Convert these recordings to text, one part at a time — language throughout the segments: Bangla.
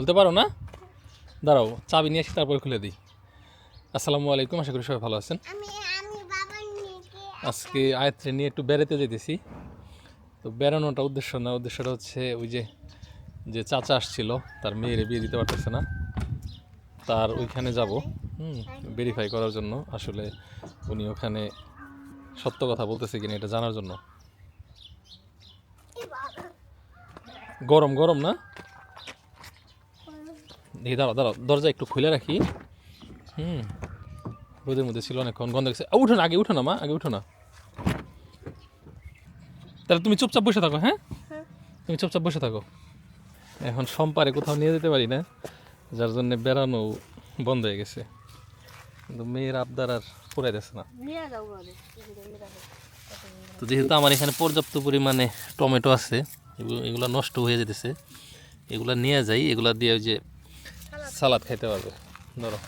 খুলতে পারো না? দাঁড়াও চাবি নিয়ে এসে তারপরে খুলে দিই। আসসালামু আলাইকুম আশা করি সবাই ভালো আছেন। আজকে আয়ত্রে নিয়ে একটু বেড়াতে যেতেছি। তো বেড়ানোটা উদ্দেশ্য না উদ্দেশ্যটা হচ্ছে ওই যে যে চাচা আসছিল তার মেয়েরে বিয়ে দিতে পারতেছে না। তার ওইখানে যাব হুম ভেরিফাই করার জন্য। আসলে উনি ওখানে সত্য কথা বলতেছে কিনা এটা জানার জন্য। গরম গরম না? দেখি দাঁড়াও দাঁড়াও দরজা একটু খুলে রাখি। হুম রোদের মধ্যে ছিল অনেকক্ষণ গন্ধ গেছে উঠো না আগে উঠো না মা আগে উঠো না। তাহলে তুমি চুপচাপ বসে থাকো হ্যাঁ? তুমি চুপচাপ বসে থাকো। এখন সম্পারে কোথাও নিয়ে যেতে পারি না যার জন্য বেড়ানো বন্ধ হয়ে গেছে। কিন্তু মেয়ের আবদার আর পুরাই যাচ্ছে না তো যেহেতু আমার এখানে পর্যাপ্ত পরিমাণে টমেটো আছে এগুলো এগুলো নষ্ট হয়ে যেতেছে। এগুলো নিয়ে যাই এগুলা দিয়ে ওই যে সালাদ খাইতে পারবে। ধরো।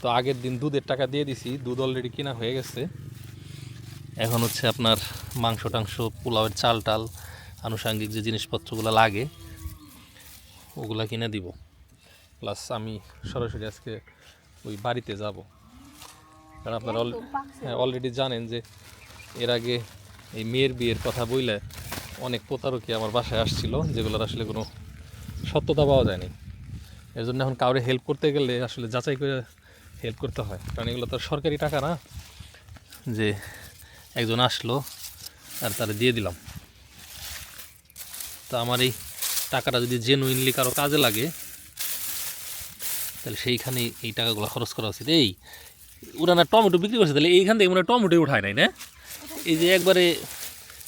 তো আগের দিন দুধের টাকা দিয়ে দিছি দুধ অলরেডি কিনা হয়ে গেছে। এখন হচ্ছে আপনার মাংস টাংস পোলাওয়ের চাল টাল আনুষাঙ্গিক যে জিনিসপত্রগুলো লাগে ওগুলা কিনে দিব। প্লাস আমি সরাসরি আজকে ওই বাড়িতে যাব। কারণ আপনারা অল হ্যাঁ অলরেডি জানেন যে এর আগে এই মেয়ের বিয়ের কথা বইলে অনেক প্রতারকই আমার বাসায় আসছিল যেগুলোর আসলে কোনো সত্যতা পাওয়া যায়নি। এর জন্য এখন কাউরে হেল্প করতে গেলে আসলে যাচাই করে হেল্প করতে হয়। কারণ এগুলো তো সরকারি টাকা না। যে একজন আসলো আর তারা দিয়ে দিলাম। তো আমার এই টাকাটা যদি জেনুইনলি কারও কাজে লাগে, তাহলে সেইখানে এই টাকাগুলো খরচ করা উচিত। এই, ওরা না টমেটো বিক্রি করছে, তাহলে এইখান থেকে মনে টমেটো উঠায় নাই, না? এই যে একবারে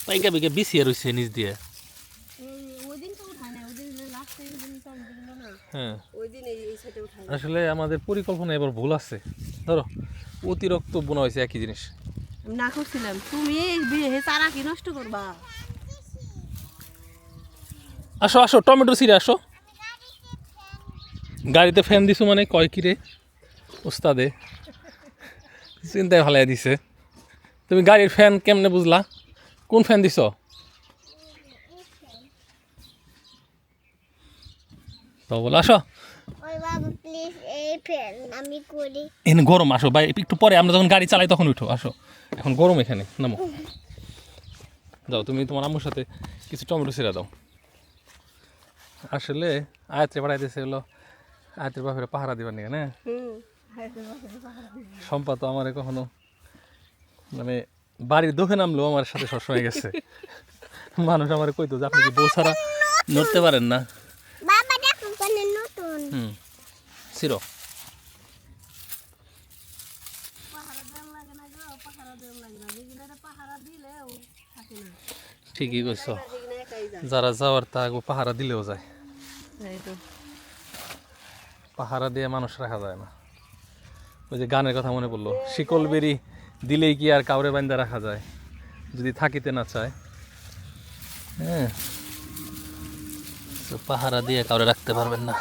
পাইকা পাইকা বিছিয়ে রয়েছে নিচ দিয়ে ওই দিন তো উঠায় না ওই দিন লাস্টে ওই দিন তো আমি দিল না হ্যাঁ। আসলে আমাদের পরিকল্পনা এবার ভুল আছে। ধরো অতিরিক্ত বোনা হয়েছে একই জিনিস। না করছিলাম। তুমি চারা কি নষ্ট করবা? আসো আসো টমেটো সিরে আসো। গাড়িতে ফ্যান দিছো মানে? কয় কিরে উস্তাদে। চিন্তায় ভালাই দিছে। তুমি গাড়ির ফ্যান কেমনে বুঝলা? কোন ফ্যান দিছ? তো বলো আসো। এখানে গরম আসো। ভাই একটু পরে আমরা যখন গাড়ি চালাই তখন উঠো আসো। এখন গরম এখানে নামো। যাও তুমি তোমার আম্মুর সাথে কিছু টমেটো ছিঁড়া দাও। আসলে আয়াত্রে বাড়াইতেছে হলো আয়াত্রের বাপের পাহারা দিবার নিয়ে না? সম্পা তো আমার কখনো মানে বাড়ির দোকে নামলেও আমার সাথে সবসময় গেছে। মানুষ আমার কইতো যে আপনি কি বউ ছাড়া নড়তে পারেন না বাবা দেখো কোন নতুন হুম ছিড়ো ঠিকই কইছ। যারা যাওয়ার তা পাহারা দিলেও যায়। পাহারা দিয়ে মানুষ রাখা যায় না। ওই যে গানের কথা মনে পড়ল শিকল বেরি দিলেই কি আর কাউরে বান্ধা রাখা যায়? যদি থাকিতে না চায়। হ্যাঁ। পাহারা দিয়ে কাউরে রাখতে পারবেন না।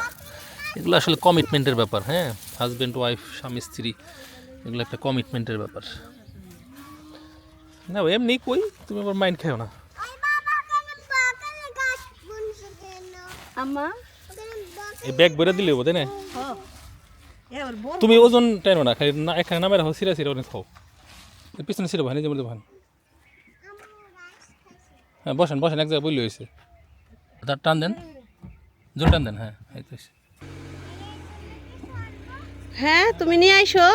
এগুলো আসলে কমিটমেন্টের ব্যাপার হ্যাঁ? হাজব্যান্ড ওয়াইফ স্বামী স্ত্রী এগুলো একটা কমিটমেন্টের ব্যাপার। না এমনি কই তুমি আবার মাইন্ড খেও না। এই ব্যাগ বেরো দিলে বোধ না? হ। বড় তুমি ওজন টাইনো না খালি না এখানে নামে রাখো সিরা সিরা অনেক খাও। পিছনে সিরা ভাই নিজে মধ্যে ভান হ্যাঁ বসেন বসেন এক জায়গায় বললে হয়েছে। তার টান দেন। জোর টান দেন হ্যাঁ এই তো। হ্যাঁ তুমি নিয়ে আইসো।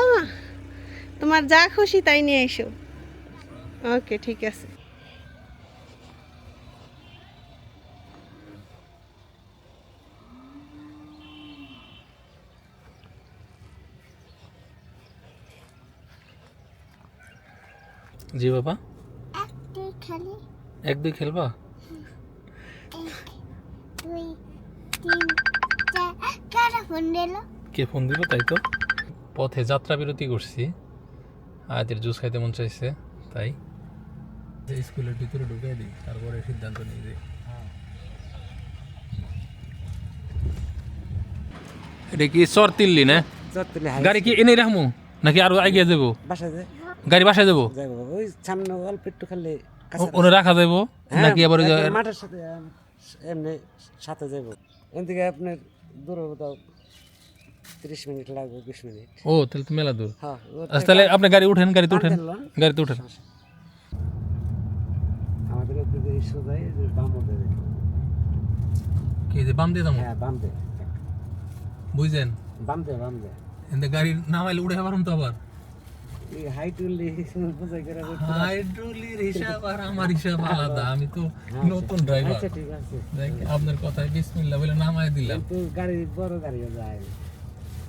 তোমার যা খুশি তাই নিয়ে আইসো। ওকে ঠিক আছে। জি বাবা। এক দুই খেলবা? দুই তিন চার কারা ফোন দিল? কে ফোন দিল তাই তো? পথে যাত্রা বিরতি করছি। আয়াতের জুস খাইতে মন চাইছে তাই। স্কুলের ভিতরে ঢুকে দিই তারপরে সিদ্ধান্ত নিয়ে যাই। এটা কি চর তিল্লি না? গাড়ি কি এনে রাখব নাকি আরও আগে যাব? গাড়ি বাসায় যাব? ওই সামনে অল্প একটু খালি ও- ওনে রাখা যাব হ্যাঁ, নাকি আবার মাঠের সাথে এমনি সাথে ওখান থেকে আপনার দূর তাও তিরিশ মিনিট লাগবে বিশ মিনিট। ও তাহলে তো মেলা দূর। হ্যাঁ আচ্ছা তাহলে আপনি গাড়ি উঠেন গাড়িতে উঠেন। দিলাম। গাড়িতে উঠেন। আমাদের ওদিকে এই সোজাই বাম ওদের কি যে বাম দিয়ে হ্যাঁ বাম দে বুঝছেন বাম দে বাম দে এতে গাড়ি নামাইলে উঠে পারুন তো আবার। এই হাইট উল্লি বোঝাই করে হাইড্রোলির হিসাব আর আমার হিসাব আলাদা। আমি তো নতুন ড্রাইভার আচ্ছা ঠিক আছে। আপনার কথায় বিসমিল্লাহ বলে নামাই দিলাম। কিন্তু গাড়ি বড় গাড়ি যায় তাকে যে রিপোর্ট নেয়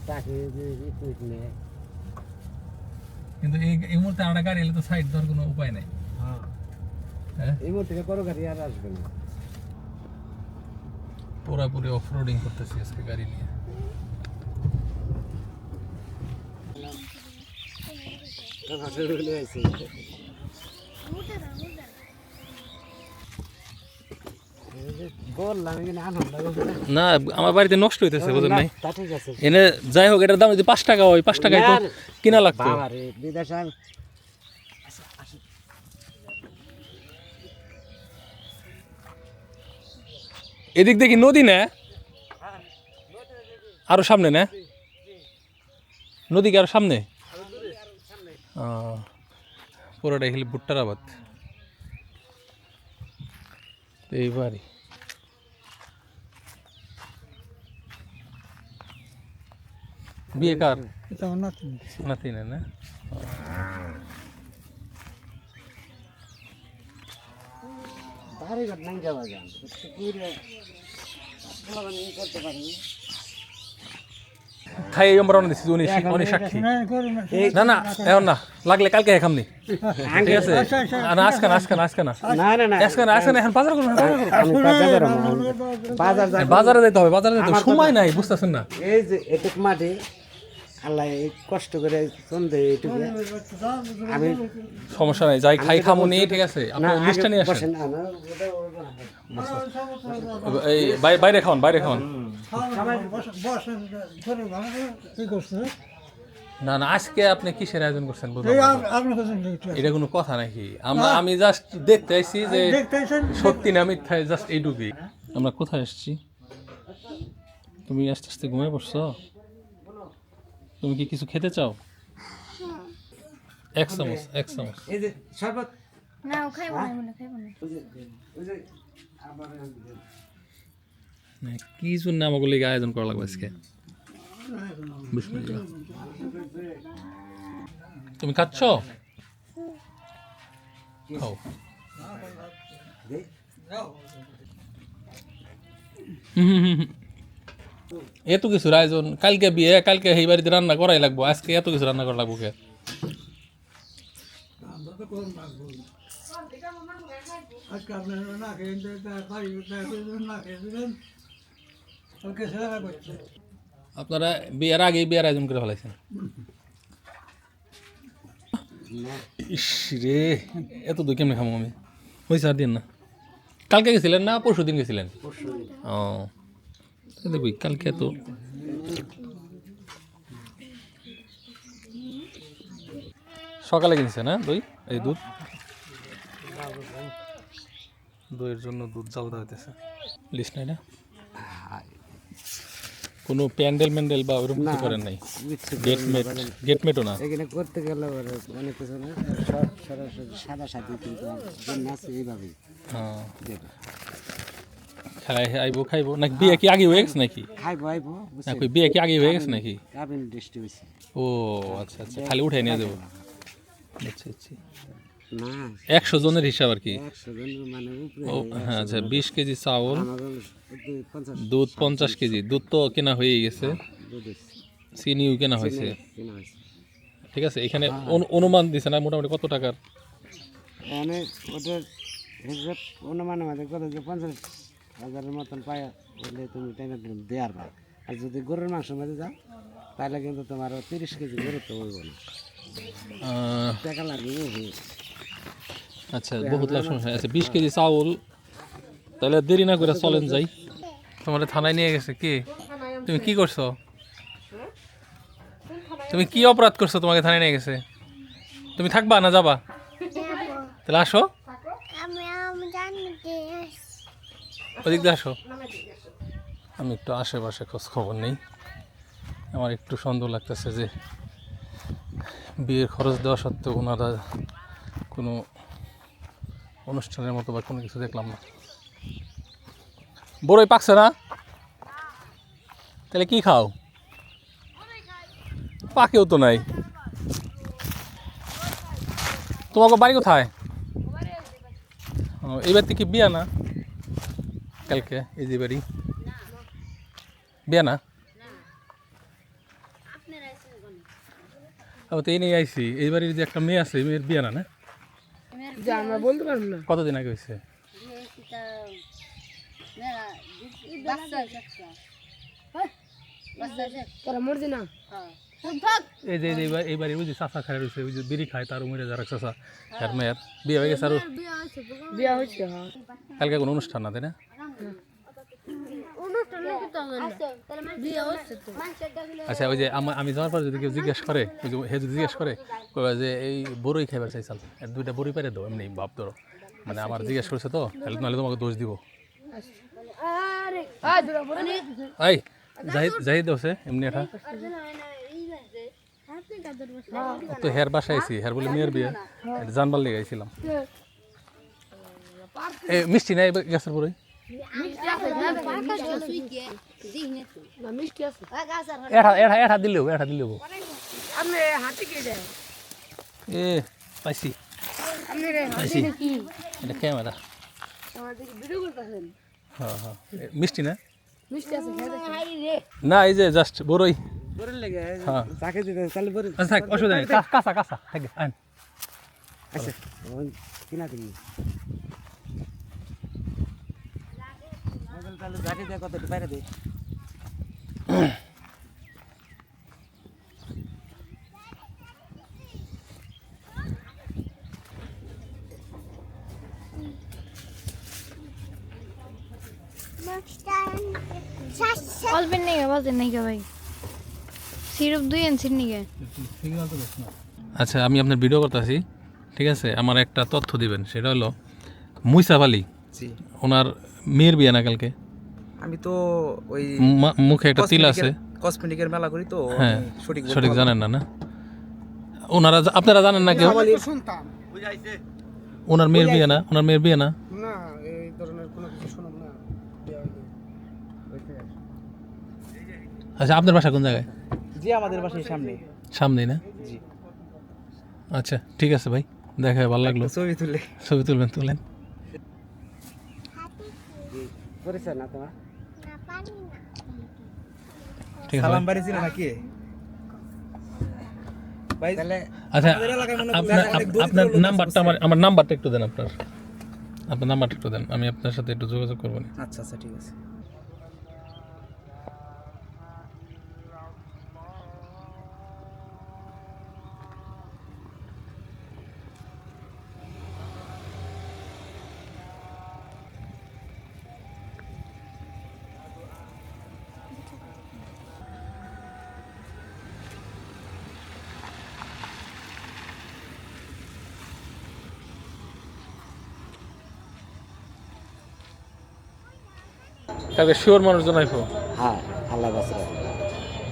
কিন্তু এই এই মুহূর্তে আমরা গাড়ি এলে তো সাইড দেওয়ার কোনো উপায় নেই হ্যাঁ হ্যাঁ এই মুহূর্তে বড় গাড়ি আর আসবে না পুরোপুরি অফ রোডিং করতেছি আজকে গাড়ি নিয়ে ভাষা বলে আছে বললাম এখানে আনন্দ লাগবে না। আমার বাড়িতে নষ্ট হইতেছে বুঝেন নাই? এনে যাই হোক এটার দাম যদি পাঁচ টাকা হয় পাঁচ টাকায় তো কিনা লাগতো। এদিক দেখি নদী না? আরও সামনে না? নদী কি আরও সামনে? ও, পুরোটা এখানে ভুট্টার আবাদ। এইবারই বিয়ে কার নাতি না না বাড়ি ঘর নাই যাওয়া যান পুকুরে করতে পারি খাই আমরা রওনা দিচ্ছি উনি উনি সাক্ষী না না এখন না। লাগলে কালকে খাম নি ঠিক আছে? না আজকে না আজকে না আজকে না। না না না আজকে না আজকে না এখন বাজার করুন বাজার যেতে হবে বাজারে যেতে হবে। সময় নাই বুঝতেছেন না। এই যে এটুক মাটি আল্লাহ কষ্ট করে সন্ধে এইটুকু। আমি সমস্যা নাই যাই খাই খামো নি ঠিক আছে? আপনি লিস্টটা নিয়ে আসেন। এই বাইরে খাওয়ান বাইরে খাওয়ান। না না আজকে আপনি কিসের আয়োজন করছেন বলুন এটা কোনো কথা নাকি? আমরা আমি জাস্ট দেখতে আইছি যে সত্যি না মিথ্যায় জাস্ট এইটুকুই। আমরা কোথায় এসেছি তুমি আস্তে আস্তে ঘুমিয়ে পড়ছো? তুমি কি কিছু খেতে চাও? এক চামচ এক চামচ। এই যে শরবত। না খাইবো না খাইবো না ওই যে ওই যে আবার না, কি জন্য আমাকে লিগে আয়োজন করা লাগবে আজকে। তুমি খাচ্ছ? খাও। এত কিছু আয়োজন, কালকে বিয়ে, কালকে এই বাড়িতে রান্না করাই লাগবো। আজকে এত কিছু রান্না করা লাগবো কে? আজকে আপনার না খেয়ে না খেয়ে সেবা করছে আপনারা বিয়ের আগে বিয়ের আয়োজন করে ফেলাইছেন? ইস রে, এত দই কেমনে খাব আমি? ওই চার দিন না। কালকে গেছিলেন না পরশু দিন গেছিলেন? ও দেখবি, কালকে এত সকালে কিনছে না দই? এই দুধ? দইয়ের জন্য দুধ জাল দেওয়া হইতেছে নাই না? কোনো প্যান্ডেল ম্যান্ডেল বা ওরকম কিছু করেন নাই? কিচ্ছু গেটমেট গেটমেটও না এখানে করতে গেলে অনেক কিছু না সরাসরি সাদা সাথে কিন্তু আছে এইভাবেই। খাই আইবো খাইবো? নাকি বিয়ে কি আগে হয়ে গেছে নাকি? খাইবো আইবো না কই বিয়ে কি আগে হয়ে গেছে নাকি? কাবিন ও আচ্ছা আচ্ছা খালি উঠে নিয়ে যাব। আচ্ছা আচ্ছা। একশো জনের হিসাব আর কি। মানে হ্যাঁ আচ্ছা বিশ কেজি চাউল দুধ পঞ্চাশ কেজি। দুধ তো কেনা হয়ে গেছে। চিনিও কেনা হয়েছে। ঠিক আছে এখানে অনু- অনুমান দিছে না মোটামুটি কত টাকার? এখানে ওটার হিসাব অনুমান আমাদের কত যে পঞ্চাশ হাজারের মতন পায় হলে তুমি টাইমে দেওয়ার পাও আর যদি গরুর মাংস যাও তাহলে কিন্তু তোমার তিরিশ কেজি গরু তো হইব না। টাকা লাগবে ওহো। আচ্ছা বহুত লাখ সমস্যা আচ্ছা বিশ কেজি চাউল তাহলে দেরি না করে চলেন যাই। তোমার থানায় নিয়ে গেছে কি? তুমি কি করছ? তুমি কি অপরাধ করছ তোমাকে থানায় নিয়ে গেছে? তুমি থাকবা না যাবা? তাহলে আসো। ওদিক দিয়ে আসো। আমি একটু আশেপাশে খোঁজ খবর নেই। আমার একটু সন্দেহ লাগতেছে যে বিয়ের খরচ দেওয়া সত্ত্বেও ওনারা কোনো অনুষ্ঠানের মতো বা কোনো কিছু দেখলাম না। বড়ই পাকছে না? তাহলে কি খাও? পাকেও তো নাই। তোমাকে বাড়ি কোথায়? এবার থেকে বিয়া না? কালকে এই যে বাড়ি। বিয়া না? তো এই নিয়ে আইসি এই বাড়ির যে একটা মেয়ে আছে মেয়ের বিয়া না না? আমরা বলতে পারব না। কতদিন আগে হয়েছে? তারা মরছে না? এই যে এই বাড়ি- চাষা খায় রয়েছে ওই যে বিড়ি খায় তার যারা চাষা হ্যার মেয়ের। বিয়ে হয়ে গেছে আর বিয়া হ্যাঁ। কালকে কোনো অনুষ্ঠান না তাই না। আচ্ছা ওই যে আমি যাওয়ার পর যদি কেউ জিজ্ঞেস করে ওই যে হে যদি জিজ্ঞেস করে কইবা যে এই বড়ই খাইবার চাইছাল দুইটা বড়ি পেরে দাও এমনি ভাব ধরো। মানে আমার জিজ্ঞেস করছে তো তাহলে নাহলে তোমাকে দোষ দিব। পড়ে এই জাহিদ জাহিদ আছে এমনি এটা? তো হের বাসায় আইছি হের বলে মেয়ের বিয়ে জানবার লেগে আইছিলাম। এ মিষ্টি নাই গ্যাসের পরে মিষ্টি না? না এই যে জাস্ট বড়ই আচ্ছা অসুবিধা নেই। আচ্ছা কিনা তুমি তাহলে ঝাঁটি দিয়ে কত বাইরে দে। অল্পের নেই বলতেন নাকি ভাই। সিরপ দুই আনছেন নাকি আচ্ছা আমি আপনার ভিডিও করতেছি। ঠিক আছে আমার একটা তথ্য দিবেন সেটা হলো মুইসাফ আলী ওনার মেয়ের বিয়ে না কালকে? আমি তো ওই মা- মুখে একটা তিল আছে। কসমেটিকের মেলা করি তো হ্যাঁ সঠিক সঠিক জানেন না না? ওনারা আপনারা জানেন না কেউ? ওনার মেয়ের বিয়ে না? ওনার মেয়ের বিয়ে না? না এই ধরনের কোনো কিছু শুনুন না আচ্ছা আপনার বাসা কোন জায়গায়? জি আমাদের বাসার সামনে। সামনেই না? জি। আচ্ছা ঠিক আছে ভাই দেখা ভালো লাগল। ছবি তুলে। ছবি তুলবেন তুলেন। করেছে না তোমার সালাম বাড়ি ছিল নাকি? আচ্ছা আপনার নাম্বারটা আমার আমার নাম্বারটা একটু দেন আপনার। আপনার নাম্বারটা একটু দেন আমি আপনার সাথে একটু যোগাযোগ করব না। আচ্ছা আচ্ছা ঠিক আছে। কালকে শিওর মানুষজন হ্যাঁ আল্লাহ বাসরা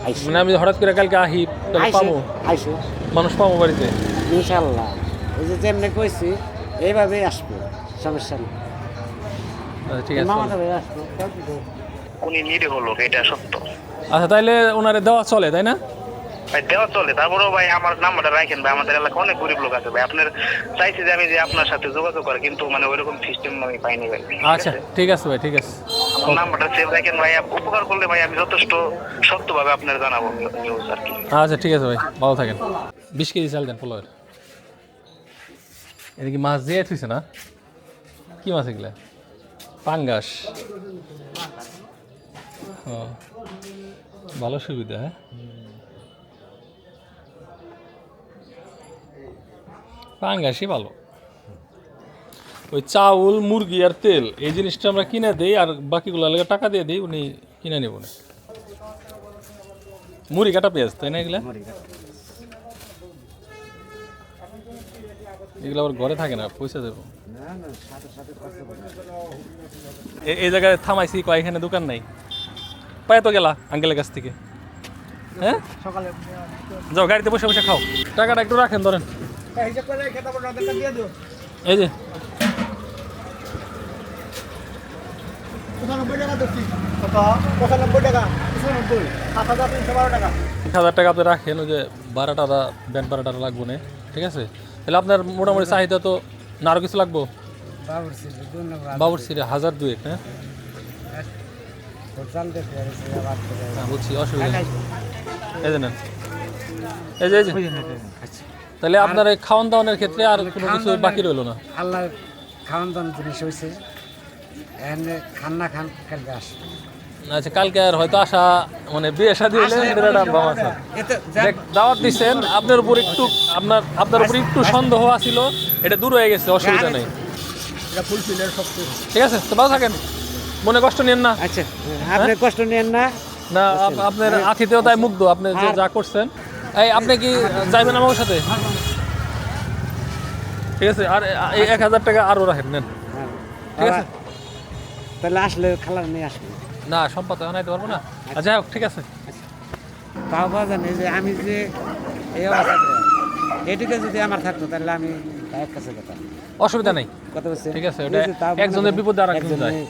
আইসো। মানে আমি হঠাৎ করে কালকে আহি তাহলে পাবো। আইসো। মানুষ পাবো বাড়িতে। ইনশাল্লাহ ওই যে যেমনি কইছি এইভাবেই আসব সমস্যা নেই। আচ্ছা ঠিক আছে মামা চলো। তবে আসব উনি নিরীহ লোক এটা সত্য। আচ্ছা তাইলে ওনারে দেওয়া চলে তাই না? ভাই দেওয়া চলে। তারপরেও ভাই আমার নাম্বারটা রাখেন ভাই আমাদের এলাকায় অনেক গরিব লোক আছে ভাই। আপনার চাইছে যে আমি যে আপনার সাথে যোগাযোগ করি কিন্তু মানে ওইরকম সিস্টেম আমি পাইনি ভাই। আচ্ছা ঠিক আছে ভাই ঠিক আছে। নাম্বারটা সেভ রাখেন ভাই। উপকার করলে ভাই আমি যথেষ্ট সত্যভাবে আপনার জানাব। আর কি। আচ্ছা ঠিক আছে ভাই। ভালো থাকেন। বিশ কেজি চাল দেন এটা কি মাছ দিয়ে থুইছে না? কি মাছ এগুলা? পাঙ্গাস। ও, ভালো সুবিধা হ্যাঁ? পাঙ্গাসই ভালো। ওই চাউল মুরগি আর তেল এই জিনিসটা আমরা কিনে দিই আর বাকিগুলো লাগে টাকা দিয়ে দিই উনি কিনে নেব না মুড়ি কাটা পেঁয়াজ তাই না এগুলা? এগুলো আবার ঘরে থাকে না পয়সা দেবো। এই জায়গায় থামাইছি কয় এখানে দোকান নাই। পায়ে তো গেলা আঙ্কেলের কাছ থেকে। হ্যাঁ? সকালে যাও গাড়িতে বসে বসে খাও। টাকাটা একটু রাখেন ধরেন। এই যে পঁচানব্বই টাকা ধরছি। কত পঁচানব্বই টাকা? পঁচানব্বই। সাত হাজার তিনশো বারো টাকা। এক হাজার টাকা আপনি রাখেন ওই যে ভাড়াটা ব্যান্ড ভাড়াটা লাগবো না ঠিক আছে? তাহলে আপনার মোটামুটি চাহিদা তো না আরও কিছু লাগবো? বাবুর ছিল সিরে হাজার দুয়েক হ্যাঁ? হ্যাঁ বলছি অসুবিধা নেই। এই যে এই যে তাহলে আপনার এই খাওয়ান দাওয়ানের ক্ষেত্রে আর কোনো কিছু বাকি রইল না? আল্লাহ খাওয়ান দাওয়ান জিনিস হয়েছে এনে খান কালকে আসবে আচ্ছা কালকে আর হয়তো আসা মানে বিয়ে শাদী হলে এদের একটা ভাব আছে। দাওয়াত দিচ্ছেন আপনার উপর একটু আপনার আপনার উপর একটু সন্দেহ আছিল এটা দূর হয়ে গেছে অসুবিধা নেই। ঠিক আছে তো ভালো থাকেন। মনে কষ্ট নেন না? আচ্ছা আপনি কষ্ট নেন না। না আপ- আপনার আতিথেয়তায় মুগ্ধ আপনি যে যা করছেন। এই আপনি কি যাইবেন আমার সাথে? ঠিক আছে আর এক হাজার টাকা আরও রাখেন নেন। হ্যাঁ। ঠিক আছে? তাহলে আসলে খালার নিয়ে আসবে। না সম্পাদ আনাইতে পারব না? যাই হোক ঠিক আছে। তাও জানে যে আমি যে এই অবস্থাতে এটুকু যদি আমার থাকতো তাহলে আমি এক কাছে যেতাম অসুবিধা নেই। কত বলছে? ঠিক আছে, ওটা একজনের বিপদে আর একজন যায়।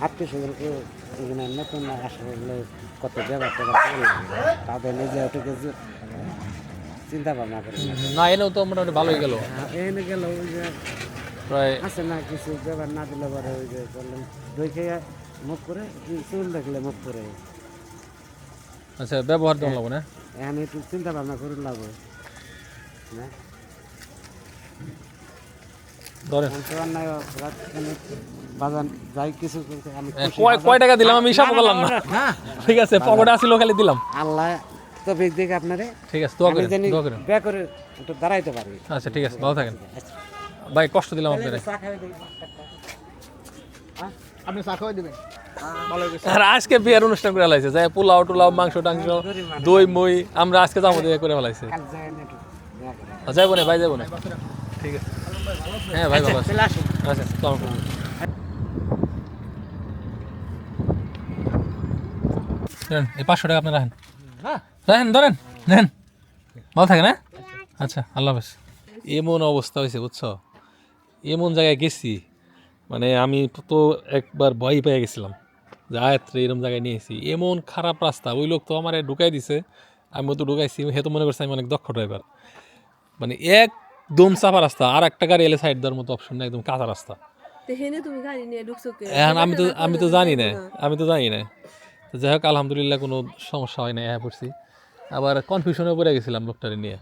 আত্মীয় স্বজনকে এখানে নতুন আসলে কত ট্যাপার তাদের নিজে ওটুকু যে- চিন্তা ভাবনা করে। না। এনেও তো মোটামুটি ভালোই গেল। আর এনে গেল ওই যে প্রায় আছে না কিছু? ব্যাপার না দিলে পরে ওই যে বললেন দই খেয়ে মুখ করে চুল দেখলে মুখ করে। আচ্ছা ব্যবহার লাগবো না? একটু চিন্তা ভাবনা করে লাগবে না? ধরেন। কয় টাকা দিলাম? আমি হিসাব করলাম না। ঠিক আছে পকেটে আসিল খালি দিলাম। আল্লাহ তো আপনারে। ঠিক আছে দোয়া করেন দোয়া করেন। একটু দাঁড়াইতে পারি। আচ্ছা ঠিক আছে ভালো থাকেন। ভাই কষ্ট দিলাম আপনারে। দিই। আপনি চা খাওয়াই দেবেন? আর আজকে বিয়ের অনুষ্ঠান করে ফেলাইছে যাই পোলাও টোলাও মাংস টাংস দই মই আমরা আজকে যাব দিয়ে করে ফেলাইছে। যাইবো না ভাই যাব না। ঠিক আছে। হ্যাঁ ভাই বাবা আচ্ছা এই পাঁচশো টাকা আপনি রাখেন। রাখেন ধরেন নেন। ভালো থাকে না আচ্ছা আল্লাহ হাফেজ। এমন অবস্থা হয়েছে বুঝছ? এমন জায়গায় গেছি মানে আমি তো একবার ভয় পেয়ে গেছিলাম যে আয়াত্রে এরকম জায়গায় নিয়েছি এমন খারাপ রাস্তা ওই লোক তো আমার ঢুকাই দিছে আমি তো ঢুকাইছি হে তো মনে করছে আমি অনেক দক্ষ ড্রাইভার মানে একদম চাপা রাস্তা আর একটা গাড়ি এলে সাইড দেওয়ার মতো অপশন না একদম কাঁচা রাস্তা। এখন আমি তো আমি তো জানি না আমি তো জানি না। তো যাই হোক আলহামদুলিল্লাহ কোনো সমস্যা হয় না হ্যাঁ পড়ছি। আবার কনফিউশনে পড়ে গেছিলাম লোকটারে নিয়ে।